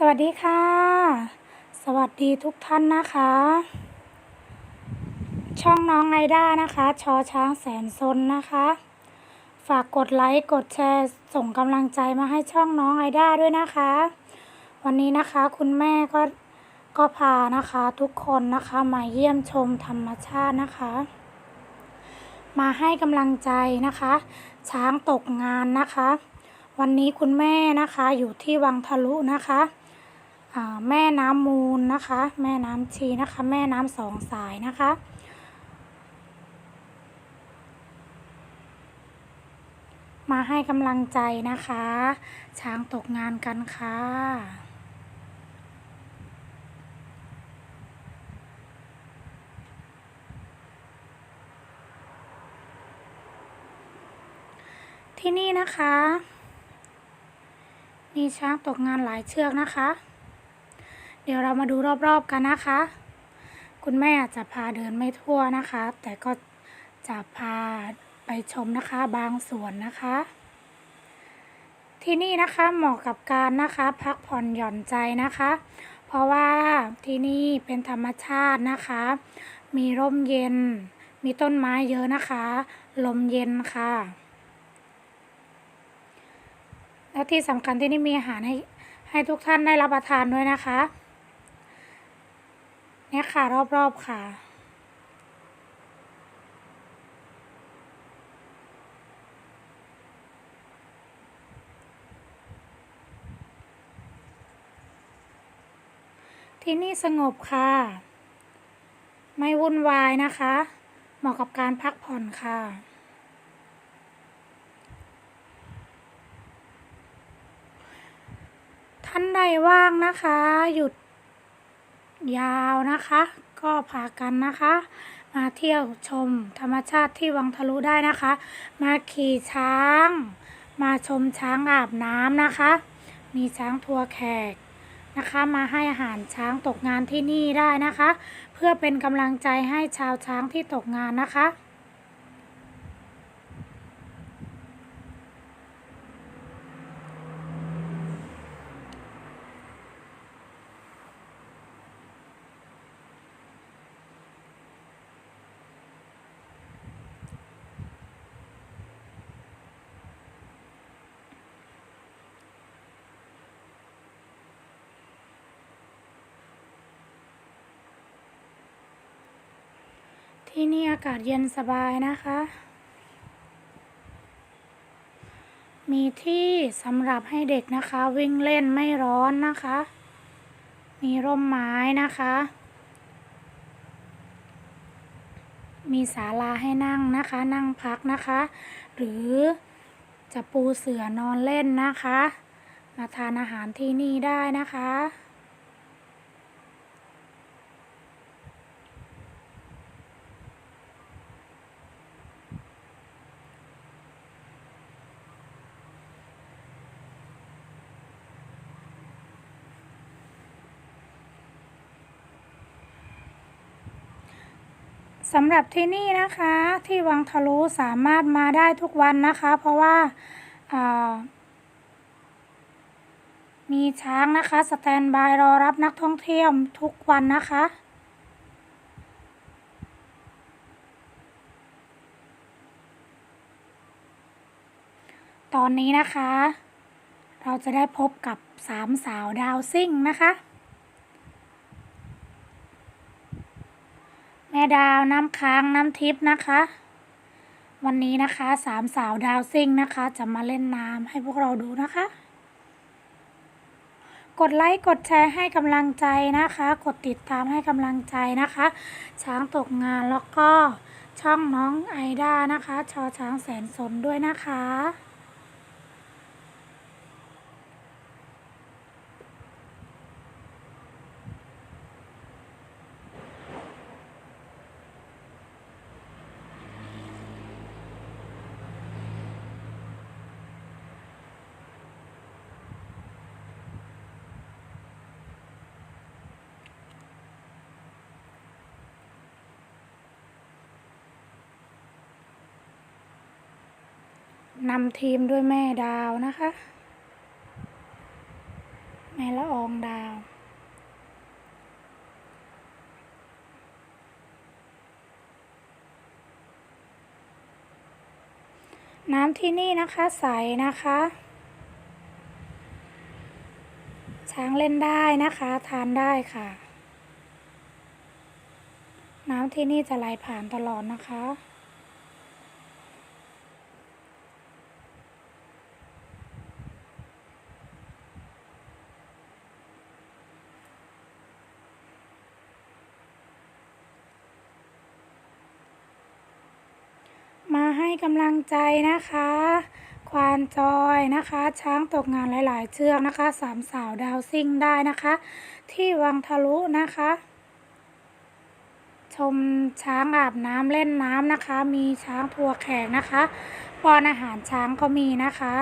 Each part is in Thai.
สวัสดีค่ะ สวัสดีทุกท่านนะคะ ช่องน้องไอด้านะคะ ชอช้างแสนซนนะคะ ฝากกดไลค์ กดแชร์ ส่งกำลังใจมาให้ช่องน้องไอด้าด้วยนะคะ วันนี้นะคะคุณแม่ก็ก็พานะคะทุกคนนะคะมาเยี่ยมชมธรรมชาตินะคะ มาให้กำลังใจนะคะ ช้างตกงานนะคะวันนี้คุณแม่นะคะอยู่ที่วังทะลุนะคะ แม่น้ำมูลนะคะ แม่น้ำชีนะคะ แม่น้ำสองสายนะคะ มาให้กำลังใจนะคะ ช้างตกงานกันค่ะที่นี่นะคะ มีช้างตกงานหลายเชือกนะคะ เดี๋ยวเรามาดูรอบๆกันนะคะ คุณแม่จะพาเดินไม่ทั่วนะคะ แต่ก็จะพาไปชมนะคะบางส่วนนะคะ ที่นี่นะคะเหมาะกับการนะคะพักผ่อนหย่อนใจนะคะ เพราะว่าที่นี่เป็นธรรมชาตินะคะ มีร่มเย็น มีต้นไม้เยอะนะคะ ลมเย็นค่ะ แล้วที่สำคัญที่นี่มีอาหารให้ให้ทุกท่านได้รับประทานด้วยนะคะ เนี่ยค่ะ รอบๆค่ะ ที่นี่สงบค่ะ ไม่วุ่นวายนะคะ เหมาะกับการพักผ่อนค่ะท่านใดว่างนะคะ หยุด ยาวนะคะ ก็พากันนะคะ มาเที่ยวชมธรรมชาติที่วังทะลุได้นะคะ มาขี่ช้าง มาชมช้างอาบน้ำนะคะ มีช้างทัวร์แขกนะคะมาให้อาหารช้างตกงานที่นี่ได้นะคะ เพื่อเป็นกำลังใจให้ชาวช้างที่ตกงานนะคะ ที่นี่อากาศเย็นสบายนะคะ มีที่สำหรับให้เด็กนะคะ วิ่งเล่นไม่ร้อนนะคะ มีร่มไม้นะคะ มีศาลาให้นั่งนะคะ นั่งพักนะคะ หรือจะปูเสื่อนอนเล่นนะคะ มาทานอาหารที่นี่ได้นะคะ สำหรับที่นี่นะคะที่วังทะลุสามารถมาได้ทุกวันนะคะ เพราะว่าามีช้างนะคะสแตนบายรอรับนักท่องเที่ยวทุกวันนะคะตอนนี้นะคะ เราจะได้พบกับสามสาวดาวซิ่งนะคะ ม่ดาวน้ำค้างน้ำทิพย์นะคะ วันนี้นะคะสามสาวดาวซิ่งนะคะ จะมาเล่นน้ำให้พวกเราดูนะคะ กดไลค์กดแชร์ให้กำลังใจนะคะ กดติดตามให้กำลังใจนะคะ ช้างตกงานแล้วก็ช่องน้องไอด้านะคะ ชอช้างแสนสนด้วยนะคะ นำทีมด้วยแม่ดาวนะคะ แม่ละอองดาว น้ำที่นี่นะคะใสนะคะ ช้างเล่นได้นะคะ ทานได้ค่ะ น้ำที่นี่จะไหลผ่านตลอดนะคะ ให้กำลังใจนะคะ ควานจอยนะคะ ช้างตกงานหลาย ๆ เชือกนะคะสามสาวดาวซิ่งได้นะคะ ที่วังทะลุนะคะ ชมช้างอาบน้ำเล่นน้ำนะคะ มีช้างทัวแขกนะคะป้อนอาหารช้างก็มีนะคะ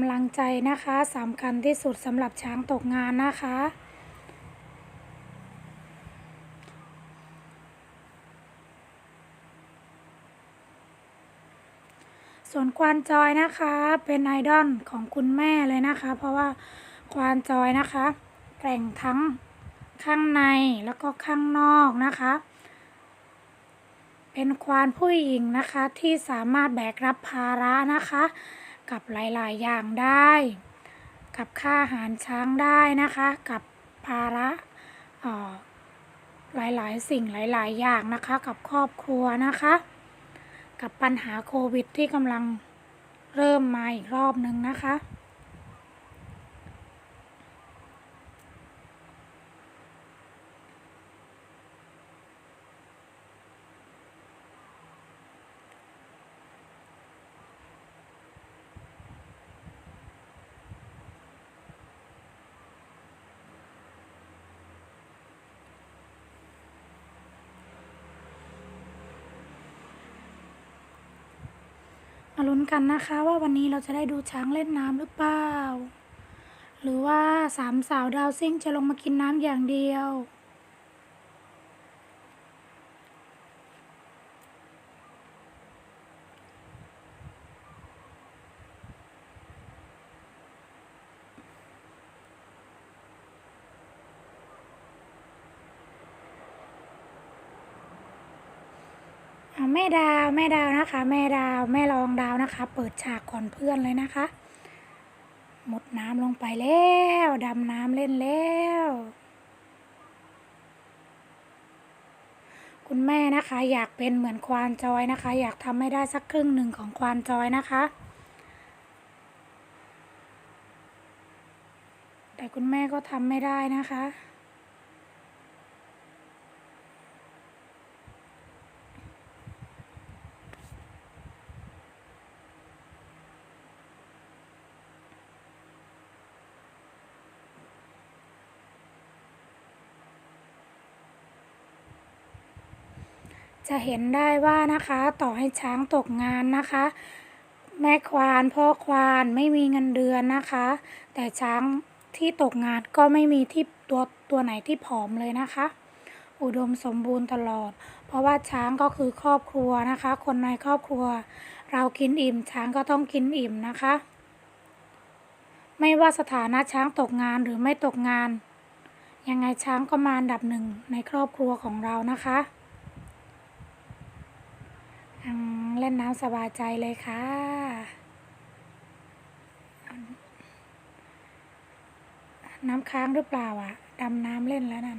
ำลังใจนะคะสำคัญที่สุดสำหรับช้างตกงานนะคะ ส่วนควานจอยนะคะเป็นไอดอลของคุณแม่เลยนะคะ เพราะว่าควานจอยนะคะแกร่งทั้งข้างในแล้วก็ข้างนอกนะคะ เป็นควานผู้หญิงนะคะที่สามารถแบกรับภาระนะคะ กับหลายๆ อย่างได้ กับค่าอาหารช้างได้นะคะ กับภาระอ่อหลายๆ สิ่งหลาย ๆ อย่างนะคะ กับครอบครัวนะคะ กับปัญหาโควิดที่กำลังเริ่มมาอีกรอบหนึ่งนะคะ มาลุ้นกันนะคะว่าวันนี้เราจะได้ดูช้างเล่นน้ำหรือเปล่า หรือว่าสามสาวดาวซิ่งจะลงมากินน้ำอย่างเดียว แม่ดาวแม่ดาวนะคะ แม่ดาวแม่รองดาวนะคะ เปิดฉากก่อนเพื่อนเลยนะคะ หมดน้ำลงไปแล้วดำน้ำเล่นแล้ว คุณแม่นะคะ อยากเป็นเหมือนควานจอยนะคะ อยากทำให้ได้สักครึ่งหนึ่งของควานจอยนะคะแต่คุณแม่ก็ทำไม่ได้นะคะ จะเห็นได้ว่านะคะต่อให้ช้างตกงานนะคะ แม่ควานพ่อควานไม่มีเงินเดือนนะคะ แต่ช้างที่ตกงานก็ไม่มีที่ตัวตัวไหนที่ผอมเลยนะคะ อุดมสมบูรณ์ตลอด เพราะว่าช้างก็คือครอบครัวนะคะ คนในครอบครัว เรากินอิ่มช้างก็ต้องกินอิ่มนะคะ ไม่ว่าสถานะช้างตกงานหรือไม่ตกงาน ยังไงช้างก็มาอันดับหนึ่งในครอบครัวของเรานะคะ เล่นน้ำสบายใจเลยค่ะ น้ำค้างหรือเปล่าอะ ดำน้ำเล่นแล้วนั่น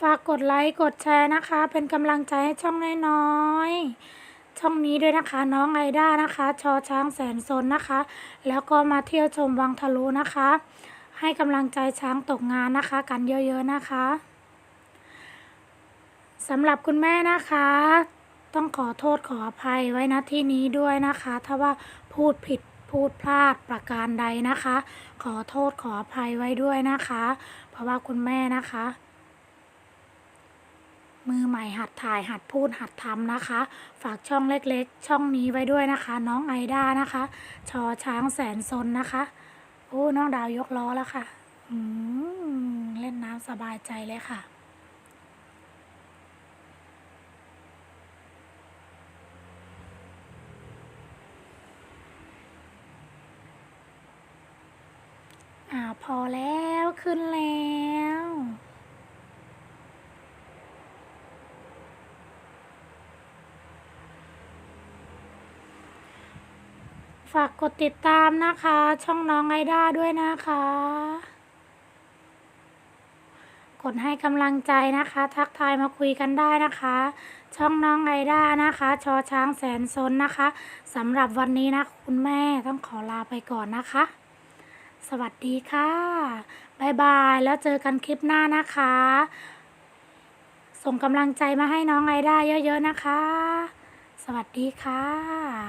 ฝากกดไลค์ กดแชร์นะคะ เป็นกำลังใจให้ช่องน้อยๆ ช่องนี้ด้วยนะคะ น้องไอด้านะคะ ชอช้างแสนสนนะคะ แล้วก็มาเที่ยวชมวังทะลุนะคะ ให้กำลังใจช้างตกงานนะคะ กันเยอะๆนะคะสำหรับคุณแม่นะคะ ต้องขอโทษขออภัยไว้ณที่นี้ด้วยนะคะ ถ้าว่าพูดผิดพูดพลาดประการใดนะคะ ขอโทษขออภัยไว้ด้วยนะคะ เพราะว่าคุณแม่นะคะ มือใหม่หัดถ่ายหัดพูดหัดทำนะคะ ฝากช่องเล็กๆ ช่องนี้ไว้ด้วยนะคะ น้องไอด้านะคะ ชอช้างแสนซนนะคะ อ้น้องดาวยกล้อแล้วค่ะอืมเล่นน้ำสบายใจเลยค่ะ อ่าพอแล้วขึ้นแล้ว ฝากกดติดตามนะคะ ช่องน้องไอด้าด้วยนะคะ กดให้กำลังใจนะคะ ทักทายมาคุยกันได้นะคะ ช่องน้องไอด้านะคะชอช้างแสนซนนะคะสำหรับวันนี้นะคุณแม่ต้องขอลาไปก่อนนะคะ สวัสดีค่ะบายบายแล้วเจอกันคลิปหน้านะคะ ส่งกำลังใจมาให้น้องไอด้าเยอะๆนะคะ สวัสดีค่ะ